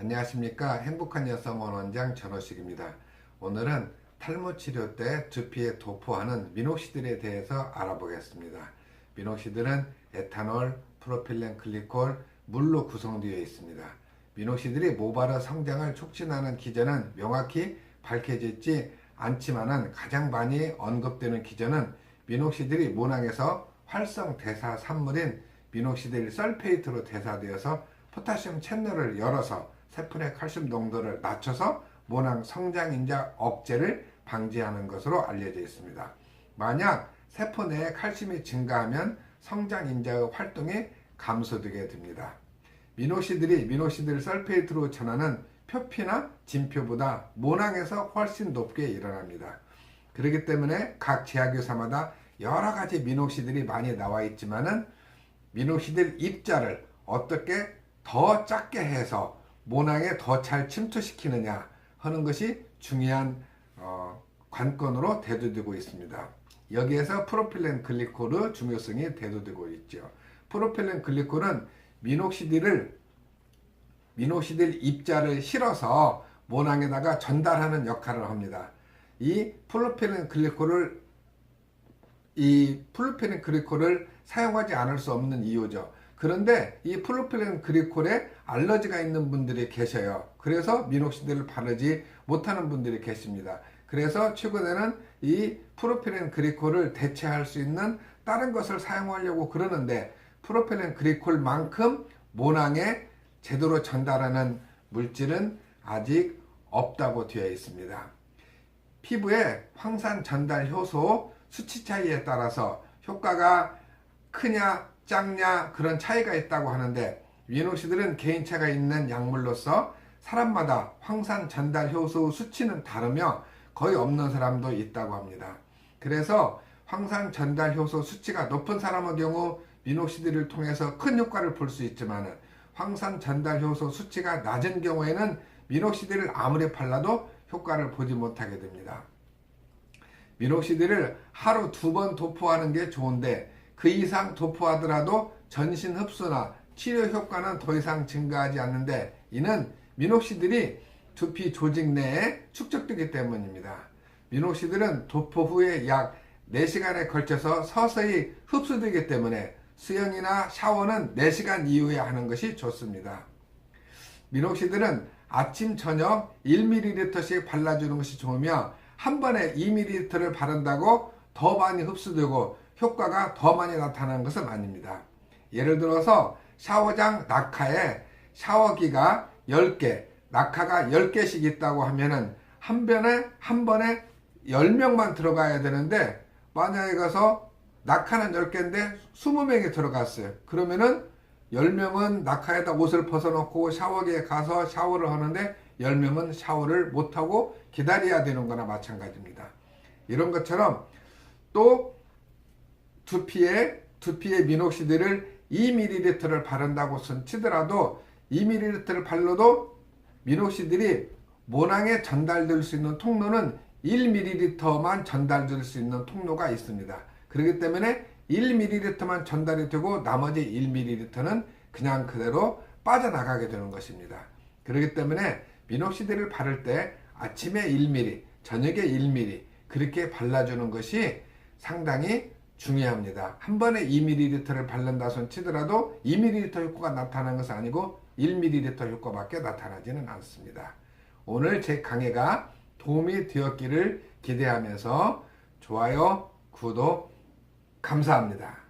안녕하십니까 행복한 여성원 원장 전호식입니다. 오늘은 탈모 치료 때 두피에 도포하는 미녹시딜에 대해서 알아보겠습니다. 미녹시딜은 에탄올, 프로필렌 글리콜, 물로 구성되어 있습니다. 미녹시딜이 모발의 성장을 촉진하는 기전은 명확히 밝혀지지 않지만은 가장 많이 언급되는 기전은 미녹시딜이 모낭에서 활성 대사 산물인 미녹시딜 설페이트로 대사되어서 포타슘 채널을 열어서 세포의 칼슘 농도를 낮춰서 모낭 성장 인자 억제를 방지하는 것으로 알려져 있습니다. 만약 세포 내에 칼슘이 증가하면 성장 인자의 활동이 감소되게 됩니다. 미노시들이 미노시딜 설페이트로 전하는 표피나 진표보다 모낭에서 훨씬 높게 일어납니다. 그렇기 때문에 각 제약회사마다 여러 가지 미녹시딜이 많이 나와 있지만은 미녹시딜 입자를 어떻게 더 작게 해서 모낭에 더 잘 침투시키느냐 하는 것이 중요한 어, 관건으로 대두되고 있습니다. 여기에서 프로필렌 글리콜의 중요성이 대두되고 있죠. 프로필렌 글리콜은 미녹시딜을 미녹시딜 입자를 실어서 모낭에다가 전달하는 역할을 합니다. 이 프로필렌 글리콜을 이 플루펜 그리콜을 사용하지 않을 수 없는 이유죠. 그런데 이 플루펜 그리콜에 알러지가 있는 분들이 계셔요. 그래서 미녹시딜을 바르지 못하는 분들이 계십니다. 그래서 최근에는 이 프로필렌 그리콜을 대체할 수 있는 다른 것을 사용하려고 그러는데 프로필렌 그리콜만큼 모낭에 제대로 전달하는 물질은 아직 없다고 되어 있습니다. 피부의 황산 전달 효소 수치 차이에 따라서 효과가 크냐 작냐 그런 차이가 있다고 하는데 위노시들은 개인차가 있는 약물로서 사람마다 황산 전달 효소 수치는 다르며 거의 없는 사람도 있다고 합니다. 그래서 황산 전달 효소 수치가 높은 사람의 경우 미녹시딜을 통해서 큰 효과를 볼 수 있지만 황산 전달 효소 수치가 낮은 경우에는 미녹시딜을 아무리 발라도 효과를 보지 못하게 됩니다. 미녹시딜을 하루 두 번 도포하는 게 좋은데 그 이상 도포하더라도 전신 흡수나 치료 효과는 더 이상 증가하지 않는데 이는 미녹시딜이 두피 조직 내에 축적되기 때문입니다. 미녹시딜은 도포 후에 약 4시간에 걸쳐서 서서히 흡수되기 때문에 수영이나 샤워는 4시간 이후에 하는 것이 좋습니다. 미녹시딜은 아침 저녁 1ml씩 발라주는 것이 좋으며 한 번에 2ml를 바른다고 더 많이 흡수되고 효과가 더 많이 나타나는 것은 아닙니다. 예를 들어서 샤워장 낙하에 샤워기가 10개, 낙하가 10개씩 있다고 하면은 한 번에 한 번에 10명만 들어가야 되는데 만약에 가서 낙하는 10개인데 20명이 들어갔어요. 그러면은 10명은 낙하에다 옷을 벗어놓고 샤워기에 가서 샤워를 하는데 10명은 샤워를 못하고 기다려야 되는 거나 마찬가지입니다. 이런 것처럼 또 두피에 두피에 미녹시딜을 2ml를 바른다고 손 치더라도 2ml를 발라도 미녹시딜이 모낭에 전달될 수 있는 통로는 1ml만 전달될 수 있는 통로가 있습니다. 그렇기 때문에 1ml만 전달이 되고 나머지 1ml는 그냥 그대로 빠져나가게 되는 것입니다. 그렇기 때문에 미녹시딜을 바를 때 아침에 1mm, 저녁에 1mm 그렇게 발라주는 것이 상당히 중요합니다. 한 번에 2ml를 바른다 손 치더라도 2ml 효과가 나타나는 것은 아니고 1ml 효과밖에 나타나지는 않습니다. 오늘 제 강의가 도움이 되었기를 기대하면서 좋아요, 구독 감사합니다.